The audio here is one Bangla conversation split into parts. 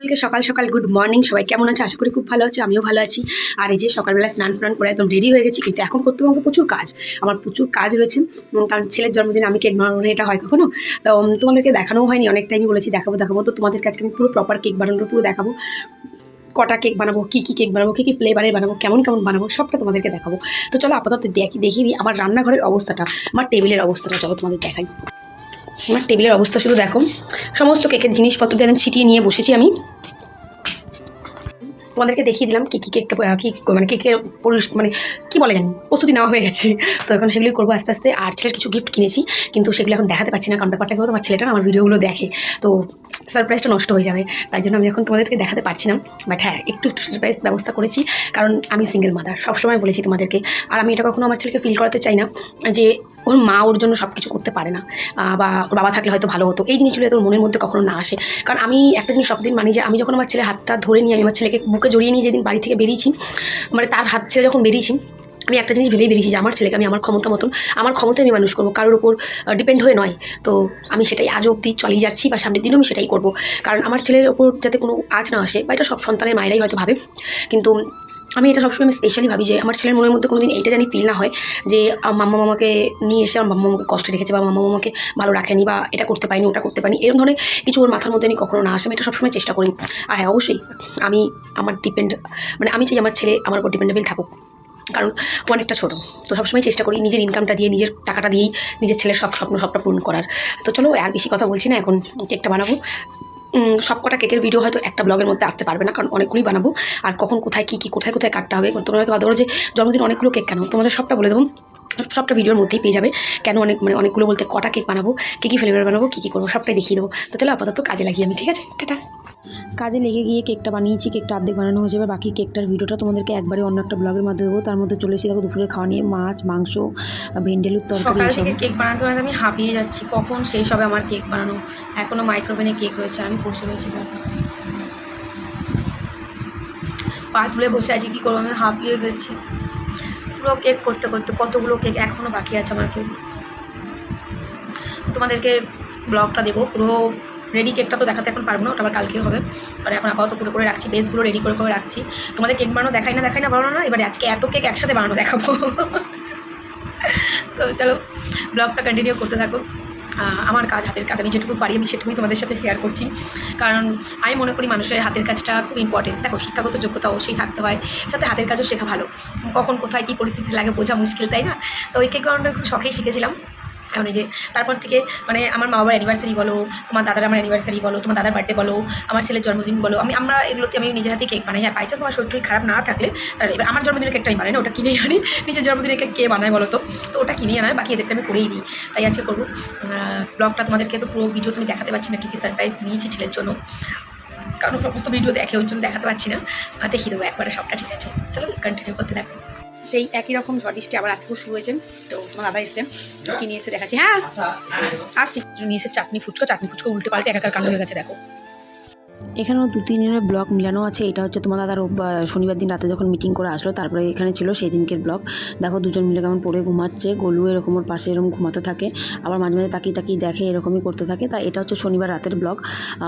কালকে সকাল সকাল গুড মর্নিং। সবাই কেমন আছে? আশা করি খুব ভালো আছে, আমিও ভালো আছি। আর এই যে সকালবেলা স্নান স্নান করে একদম রেডি হয়ে গেছি, কিন্তু এখন করতে আমাকে প্রচুর কাজ। আমার প্রচুর কাজ রয়েছে কারণ ছেলের জন্মদিন, আমি কেক বানাবো না এটা হয় কখনো? তো তোমাদেরকে দেখানোও হয়নি অনেক টাইমই বলেছি দেখাবো দেখাবো। তো তোমাদের কাছে আমি পুরো প্রপার কেক বানানোর পুরো দেখাবো। কটা কেক বানাবো, কী কী কেক বানাবো, কী কী ফ্লেভারের বানাবো, কেমন কেমন বানাবো, সবটা তোমাদেরকে দেখাবো। তো চলো আপাতত দেখি দিই, আমার রান্নাঘরের অবস্থাটা, আমার টেবিলের অবস্থাটা, চলো তোমাদের দেখাই। আমার টেবিলের অবস্থা শুধু দেখো। সমস্ত কেকের জিনিসপত্র যেন ছিটিয়ে নিয়ে বসেছি আমি। তোমাদেরকে দেখিয়ে দিলাম কী কী কেক কী মানে কেকের মানে কী বলে জানি, প্রস্তুতি নেওয়া হয়ে গেছে। তো এখন সেগুলি করব আস্তে আস্তে। আর ছেলের কিছু গিফট কিনেছি, কিন্তু সেগুলো এখন দেখাতে পারছি না, কারণ ব্যাপারটা হতো আমার ছেলেটা আমার ভিডিওগুলো দেখে। তো সারপ্রাইজটা নষ্ট হয়ে যাবে। তাই জন্য আমি এখন তোমাদেরকে দেখাতে পারছি না। বাট হ্যাঁ একটু একটু সারপ্রাইজ ব্যবস্থা করেছি, কারণ আমি সিঙ্গেল মাদার সবসময় বলেছি তোমাদেরকে। আর আমি এটা কখনো আমার ছেলেকে ফিল করাতে চাই না, যে ওর মা ওর জন্য সব কিছু করতে পারে না বা ওর বাবা থাকলে হয়তো ভালো হতো। এই জিনিসগুলো তোর মনের মধ্যে কখনো না আসে। কারণ আমি একটা জিনিস সবদিন মানি যে, আমি যখন আমার ছেলে হাতটা ধরে নিয়ে, আমি আমার ছেলেকে বুকে জড়িয়ে নিয়ে যেদিন বাড়ি থেকে বেরিয়েছি মানে তার হাত ছেলে যখন বেরিয়েছি, আমি একটা জিনিস ভেবেই বেরিয়েছি যে, আমার ছেলেকে আমি আমার ক্ষমতা মতন, আমার ক্ষমতায় আমি মানুষ করব। কারোর উপর ডিপেন্ড হয়ে নয়। তো আমি সেটাই আজ অবধি চালিয়ে যাচ্ছি বা সামনের দিনও আমি সেটাই করব। কারণ আমার ছেলের ওপর যাতে কোনো আজ না আসে, বা এটা সব সন্তানের মায়েরাই হয়তো ভাবে। কিন্তু আমি এটা সবসময় আমি স্পেশালি ভাবি যে আমার ছেলের মনের মধ্যে কোনো দিন এইটা জানি ফিল না হয় যে মাম্মা মামাকে নিয়ে এসে আমার মাম্মা মামাকে কষ্ট রেখেছে বা মাম্মা মামাকে ভালো রাখেনি বা এটা করতে পারিনি, ওটা করতে পারিনি এরকম ধরনের কিছু ওর মাথার মধ্যে আমি কখনো না আসে। আমি এটা সবসময় চেষ্টা করি। আর হ্যাঁ অবশ্যই আমি, আমার ডিপেন্ড মানে আমি চাই আমার ছেলে আমার উপর ডিপেন্ডেবল থাকুক। কারণ অনেকটা ছোটো, তো সবসময় চেষ্টা করি নিজের ইনকামটা দিয়ে, নিজের টাকাটা দিয়েই নিজের ছেলের সব স্বপ্ন সবটা পূরণ করার। তো চলো, আর বেশি কথা বলছি না, এখন কেকটা বানাবো। উম, সব কটা কেকের ভিডিও হয়তো একটা ব্লগের মধ্যে আসতে পারবে না কারণ অনেকগুলি বানাবো। আর কখন কোথায় কী কী কোথায় কোথায় কাটতে হবে তোমরা হয়তো পারো যে জন্মদিন অনেকগুলো কেক কেন? তোমাদের সবটা বলে দেবো। সবটা ভিডিওর মধ্যেই পেয়ে যাবে। কেন অনেক মানে অনেকগুলো বলতে কটা কেক বানাবো কী কী ফ্লেভার বানাবো কী কী করব সবটাই দেখিয়ে দেবো। তো চলো আপাতত কাজে লাগিয়ে আমি ঠিক আছে? টাটা। কাজে লেগে গিয়ে কেকটা বানিয়েছি কেকটা অর্ধেক বানানো হয়ে যাবে বাকি কেকটার ভিডিওটা তোমাদেরকে একবারে অন্য একটা ব্লগের মধ্যে দেবো। তার মধ্যে চলে এসে দেখো দুপুরে খাওয়া নিয়ে মাছ মাংস ভেন্ডেলুর তরকারি সকাল থেকে কেক বানাতে বানাতে আমি হাঁপিয়ে যাচ্ছি কখন শেষ হবে আমার কেক বানানো? এখনও মাইক্রোওভেনে কেক রয়েছে আমি বসে রয়েছি। পা তুলে বসে আছি কী করব আমি হাঁপিয়ে গেছি। পুরো কেক করতে করতে কতগুলো কেক এখনও বাকি আছে আমার কেক তোমাদেরকে ব্লগটা দেবো, পুরো রেডি কেকটা তো দেখাতে এখন পারব না, ওটা আবার কালকে হবে। কারণ এখন আপাতত পুরো করে রাখছি বেসগুলো রেডি করে করে রাখছি। তোমাদের কেক বানানো দেখাই না দেখাই না বানানো না এবারে আজকে এত কেক একসাথে বানানো দেখাবো। তো চলো ব্লগটা কন্টিনিউ করতে থাকো। আমার কাজ, হাতের কাজ, আমি যেটুকু পারি আমি সেটুকুই তোমাদের সাথে শেয়ার করছি। কারণ আমি মনে করি মানুষের হাতের কাজটা খুব ইম্পর্টেন্ট দেখো, শিক্ষাগত যোগ্যতা অবশ্যই থাকতে হয়, সাথে হাতের কাজও শেখা ভালো। কখন, কোথায়, কী পরিস্থিতি লাগে বোঝা মুশকিল, তাই না? তো ওই বানানোটা খুব শখেই শিখেছিলাম। মানে যে তারপর থেকে মানে আমার মা বাবার অ্যানিভার্সারি বলো, তোমার দাদার আমার অ্যানিভার্সারি বলো, তোমার দাদার বার্থডে বলো, আমার ছেলের জন্মদিন বলো, আমি, আমরা এগুলোতে আমি নিজের হাতে কেক বানাই। হ্যাঁ পাইছে তোমার শরীর খারাপ না থাকলে তাহলে এবার আমার জন্মদিনের কেকটা আমি বানাই না, ওটা কিনেই আনি। নিজের জন্মদিনের কেক কে বানায় বলো তো? তো ওটা কিনেই আনায়, বাকি এদেরকে আমি করেই দিই। তাই আজকে করব। ব্লগটা তোমাদেরকে তো পুরো ভিডিও তুমি দেখাতে পারছি না, কী কী সারপ্রাইজ নিয়েছি ছেলের জন্য। কারণ সমস্ত ভিডিও দেখে ওই জন্য দেখাতে পারছি না। দেখিয়ে দেবো একবারে সবটা, ঠিক আছে? চলো কন্টিনিউ করতে থাকো। সেই একই রকম ঝড়িষ্টি আবার আজকেও শুরু হয়েছে। তো তোমার দাদা এসছে কি নিয়ে এসে দেখাচ্ছি। হ্যাঁ আসছি নিয়ে এসে চাটনি ফুচকা চাটনি ফুচকা উল্টে পাল্টে একাকার কাণ্ড হয়ে গেছে, দেখো। এখানেও দু তিন দিনের মিলানো আছে। এটা হচ্ছে তোমার দাদা শনিবার দিন রাতে যখন মিটিং করে আসলো, তারপরে এখানে ছিল সেই দিনকের ব্লগ দেখো দুজন মিলে কেমন পড়ে ঘুমাচ্ছে। গোলু এরকম ওর পাশে এরকম ঘুমাতে থাকে। আবার মাঝে মাঝে তাকিয়ে তাকিয়ে দেখে এরকমই করতে থাকে। তা এটা হচ্ছে শনিবার রাতের ব্লগ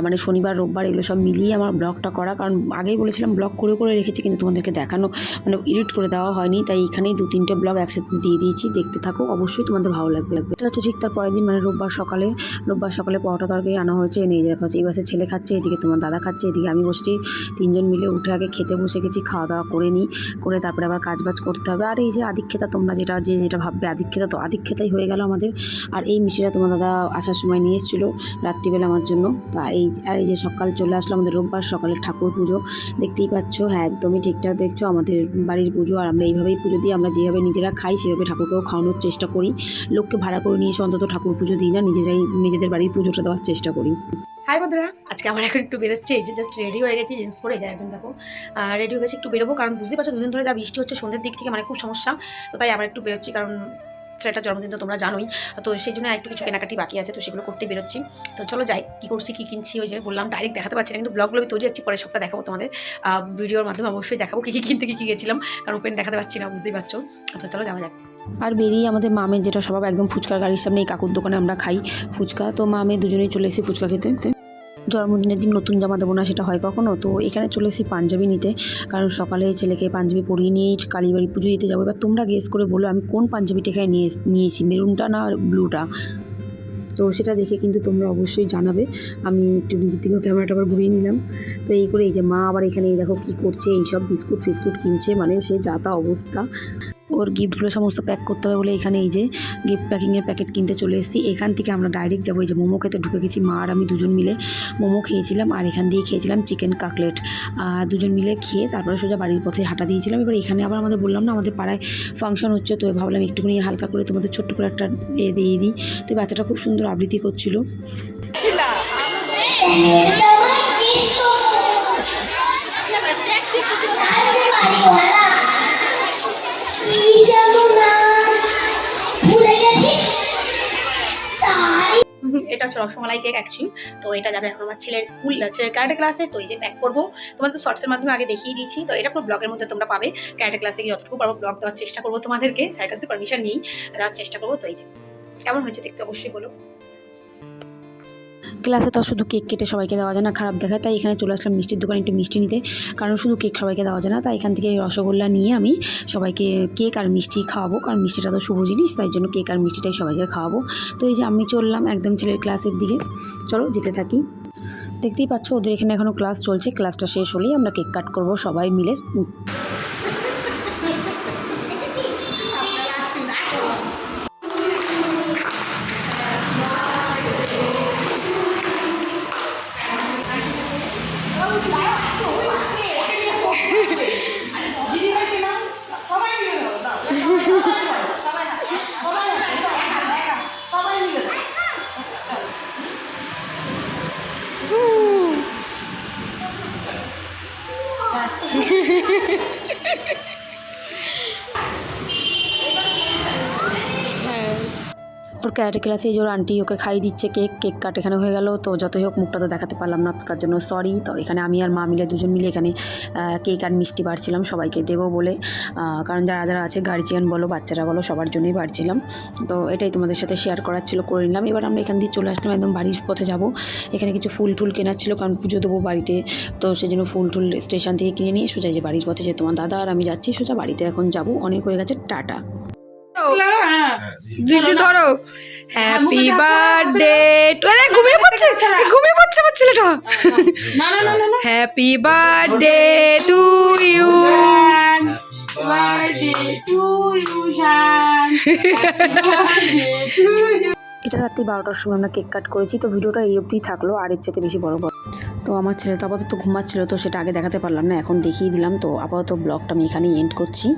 মানে শনিবার, রোববার এগুলো সব মিলিয়ে আমার ব্লগটা করা। কারণ আগেই বলেছিলাম ব্লগ করে করে রেখেছি, কিন্তু তোমাদেরকে দেখানো মানে এডিট করে দেওয়া হয়নি। তাই এখানেই দু তিনটে ব্লগ একসাথে দিয়ে দিয়েছি। দেখতে থাকো। অবশ্যই তোমাদের ভালো লাগবে লাগবে। এটা হচ্ছে ঠিক তার পরের দিন মানে রোববার সকালে রোববার সকালে পরোটা তরকারি আনা হয়েছে। এনে দেখা হচ্ছে এই বাসে ছেলে খাচ্ছে, এদিকে তোমার খাচ্ছে, এদিকে আমি বসছি, তিনজন মিলে উঠে আগে খেতে বসে গেছি খাওয়া দাওয়া করে নিই, করে তারপরে আবার কাজ বাজ করতে হবে। আর এই যে আদিক্ষেতা, তোমরা যেটা যে যেটা ভাববে, আদিক্ষেতা তো আদিক্ষেতাই হয়ে গেল আমাদের। আর এই মিষ্টিটা তোমার দাদা আসার সময় নিয়ে এসেছিল রাত্রিবেলা আমার জন্য। তা এই, আর এই যে সকাল চলে আসলো আমাদের রোববার সকালে ঠাকুর পুজো। দেখতেই পাচ্ছ হ্যাঁ একদমই ঠিকঠাক দেখছ, আমাদের বাড়ির পুজো, আর আমরা এইভাবেই পুজো দিই। আমরা যেভাবে নিজেরা খাই, সেভাবে ঠাকুরকেও খাওয়ানোর চেষ্টা করি। লোককে ভাড়া করে নিয়ে এসে অন্তত ঠাকুর পুজো দিই না, নিজেরাই নিজেদের বাড়ির পুজোটা দেওয়ার চেষ্টা করি। হাই বন্ধুরা। আজকে আমার এখন একটু বেরোচ্ছে। এই যে জাস্ট রেডি হয়ে গেছি জিন্স পরে যায় এখন দেখো। আর রেডি হয়ে গেছি, একটু বেরোবো, কারণ বুঝতে পারছ, দুদিন ধরে যা বৃষ্টি হচ্ছে, সন্ধ্যের দিক থেকে মানে খুব সমস্যা। তো তাই আমার একটু বেরোচ্ছি, কারণ ছেলেটার জন্মদিন তো তোমরা জানোই। তো সেই জন্য একটু কিছু কেনাকাটি বাকি আছে, তো সেগুলো করতে বেরোচ্ছি। তো চলো যাই, কী করছি, কী কিনছি, ওই যে বললাম ডাইরেক্ট দেখাতে পারছি না, কিন্তু ব্লগগুলো আমি তৈরি যাচ্ছি পরে সবটা দেখাবো তোমাদের। ভিডিওর মাধ্যমে অবশ্যই দেখাবো কী কী কিনতে, কী কী গেছিলাম, কারণ ওপেন দেখাতে পারছি না, বুঝতেই পারছ। তো চলো যাওয়া যাক। আর বেরিয়ে আমাদের মামের যেটা স্বভাব, একদম ফুচকার গাড়ির সামনে এই কাকুর দোকানে আমরা খাই ফুচকা। তো মামে দুজনেই চলে এসেছি ফুচকা খেতে। জন্মদিনের দিন নতুন জামা দেবো না সেটা হয় কখনো? তো এখানে চলে এসেছি পাঞ্জাবি নিতে। কারণ সকালে ছেলেকে পাঞ্জাবি পরিয়ে নিয়ে কালীবাড়ি পুজো দিতে যাব। এবার তোমরা গেস করে বলো, আমি কোন পাঞ্জাবিটা এখানে নিয়ে নিয়েছি, মেরুনটা না ব্লুটা? তো সেটা দেখে কিন্তু তোমরা অবশ্যই জানাবে। আমি একটু নিজের থেকেও ক্যামেরাটা আবার ঘুরিয়ে নিলাম। তো এই করে এই যে মা আবার এখানে দেখো কী করছে, এইসব বিস্কুট ফিস্কুট কিনছে। মানে সে যা তা অবস্থা। ওর গিফটগুলো সমস্ত প্যাক করতে হবে বলে এখানে এই যে গিফট প্যাকিংয়ের প্যাকেট কিনতে চলে এসেছি। এখান থেকে আমরা ডাইরেক্ট যাব। এই যে মোমো খেতে ঢুকে গেছি। মা আর আমি দুজন মিলে মোমো খেয়েছিলাম আর এখান দিয়ে খেয়েছিলাম চিকেন কাকলেট দুজন মিলে খেয়ে তারপরে সোজা বাড়ির পথে হাঁটা দিয়েছিলাম। এবার এখানে আবার আমাদের বললাম না, আমাদের পাড়ায় ফাংশন হচ্ছে। তো ভাবলাম একটুখানি হালকা করে তোমাদের ছোট্ট করে একটা এ দিয়ে দিই। তো বাচ্চাটা খুব সুন্দর আবৃত্তি করছিল। ভুলে হচ্ছে রসমালাই কেক অ্যাকচুয়ালি তো এটা যাবে এখন আমার ছেলের স্কুল, ছেলের ক্যারেটে ক্লাসে তো এই যে প্যাক করব। তোমাদের শর্টসের মাধ্যমে আগে দেখিয়ে দিয়েছি। তো এটা পুরো ব্লগের মধ্যে তোমরা পাবে। ক্যারেটে ক্লাসে গিয়ে যতটুকু পারব ব্লগ দেওয়ার চেষ্টা করব তোমাদেরকে। স্যার কাছে পারমিশন নিই, দেওয়ার চেষ্টা করব। তো এই যে, কেমন হয়েছে দেখতে অবশ্যই বলো। ক্লাসে তো শুধু কেক কেটে সবাইকে দেওয়া যায় না, খারাপ দেখায়। তাই এখানে চলে আসলাম মিষ্টির দোকানে একটু মিষ্টি নিতে। কারণ শুধু কেক সবাইকে দেওয়া যায় না, তাই এখান থেকে রসগোল্লা নিয়ে আমি সবাইকে কেক আর মিষ্টি খাওয়াবো। কারণ মিষ্টিটা তো শুভ জিনিস, তাই জন্য কেক আর মিষ্টিটাই সবাইকে খাওয়াবো। তো এই যে আমি চললাম একদম ছেলের ক্লাসের দিকে। চলো যেতে থাকি। দেখতেই পাচ্ছ, ওদের এখানে এখনও ক্লাস চলছে। ক্লাসটা শেষ হলেই আমরা কেক কাট করব সবাই মিলে। ওর ক্যারাটে ক্লাসে এই যে ওর আন্টি ওকে খাইয়ে দিচ্ছে, কেক কেক কাট এখানে হয়ে গেল। তো যতই হোক মুখটা তো দেখাতে পারলাম না, তো তার জন্য সরি তো এখানে আমি আর মা মিলে, দুজন মিলে এখানে কেক আর মিষ্টি বাড়ছিলাম, সবাইকে দেবো বলে। কারণ যারা যারা আছে গার্জিয়ান বলো, বাচ্চারা বলো, সবার জন্যই বাড়ছিলাম। তো এটাই তোমাদের সাথে শেয়ার করার ছিল, করে নিলাম। এবার আমরা এখান দিয়ে চলে আসলাম, একদম বাড়ির পথে যাব। এখানে কিছু ফুল টুল কেনার ছিল, কারণ পুজো দেবো বাড়িতে। তো সেই জন্য ফুল টুল স্টেশন থেকে কিনে নিয়ে সোজা যে বাড়ির পথে যে তোমার দাদা আর আমি যাচ্ছি, সোজা বাড়িতে এখন যাব। অনেক হয়ে গেছে, টাটা। দিদি। ধরো। হ্যাপি বার্থডে আরে ঘুমিয়ে পড়ছে। ঘুমিয়ে পড়ছে আমার ছেলেটা। হ্যাপি বার্থডে টু ইউ এটা রাত্রি বারোটার সময় আমরা কেক কাট করেছি তো ভিডিওটা এই অবধি থাকল আর এর চেয়ে বেশি বড় বড় তো আমার ছেলে তো আপাতত ঘুমাচ্ছিল তো সেটা আগে দেখাতে পারলাম না এখন দেখিয়ে দিলাম। তো আপাতত ব্লগটা আমি এখানেই এন্ড করছি।